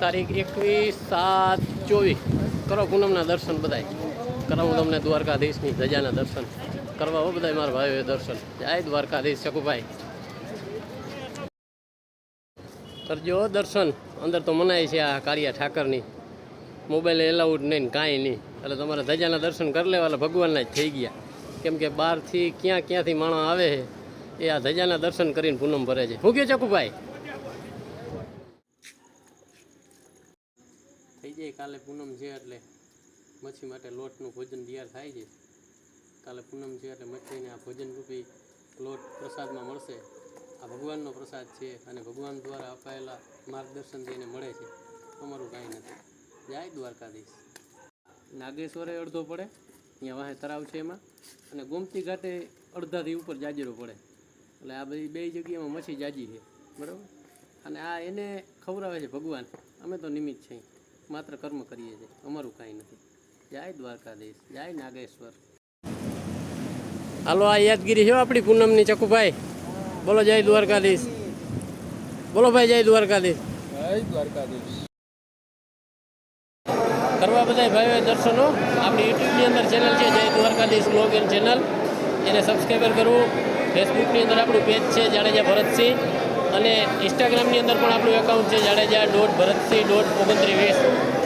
તારીખ એકવીસ સાત ચોવીસ. કરો પૂનમના દર્શન બધાય. કરાવું તમને દ્વારકાધીશની ધજાના દર્શન. કરવા હો બધાય મારા ભાઈઓએ દર્શન. જય દ્વારકાધીશ શકુભાઈ કરજો દર્શન. અંદર તો મનાય છે આ કાળિયા ઠાકરની. મોબાઈલ એલાઉડ નહીં, કાંઈ નહીં. એટલે તમારે ધજાના દર્શન કરી લેવા ભગવાનના જ થઈ ગયા. કેમ કે બહારથી ક્યાં ક્યાંથી માણસ આવે છે, એ આ ધજાના દર્શન કરીને પૂનમ ભરે છે. હું કહે ચકુભાઈ? થઈ જાય. કાલે પૂનમ છે એટલે મચ્છી માટે લોટનું ભોજન તૈયાર થાય છે. કાલે પૂનમ છે એટલે મચ્છીને આ ભોજન રૂપી લોટ પ્રસાદમાં મળશે. આ ભગવાનનો પ્રસાદ છે અને ભગવાન દ્વારા અપાયેલા માર્ગદર્શન જેને મળે છે. અમારું કાંઈ નથી. જય દ્વારકાધીશ. નાગેશ્વરે અડધો પડે. અહીંયા વાહે તરાવ છે એમાં. અને ગોમતી ઘાટે અડધાથી ઉપર જાજરો પડે. એટલે આ બધી બે જગ્યામાં મચ્છી જાજી છે. બરાબર? અને આ એને ખવડાવે છે ભગવાન. અમે તો નિમિત્ત છીએ. માત્ર કર્મ કરીએ છીએ. અમારું કાંઈ નથી. જય દ્વારકાધીશ જય નાગેશ્વર. હાલો આ યાદગીરી છે આપણી પૂનમની ચકુભાઈ. બોલો જય દ્વારકાધીશ. બોલો ભાઈ જય દ્વારકાધીશ. જય દ્વારકાધીશ. કરવા બધા ભાઈઓ દર્શનો. આપણી યુટ્યુબની અંદર ચેનલ છે જય દ્વારકાધીશ બ્લોગ એન્ડ ચેનલ એને સબસ્ક્રાઈબર કરવું. ફેસબુકની અંદર આપણું પેજ છે જાડેજા ભરતસિંહ. અને ઇન્સ્ટાગ્રામની અંદર પણ આપણું એકાઉન્ટ છે જાડેજા ડોટ ભરતસિંહ ડોટ ઓગણત્રીસ.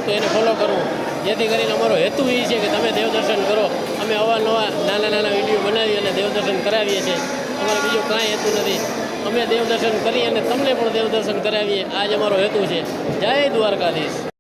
તો એને ફોલો કરવું. જેથી કરીને અમારો હેતુ એ છે કે તમે દેવદર્શન કરો. અમે અવારનવાર નાના નાના વીડિયો બનાવી અને દેવદર્શન કરાવીએ છીએ. અમારે બીજો કાંઈ હેતુ નથી. અમે દેવદર્શન કરી અને તમને પણ દેવદર્શન કરાવીએ. આ જ અમારો હેતુ છે. જય દ્વારકાધીશ.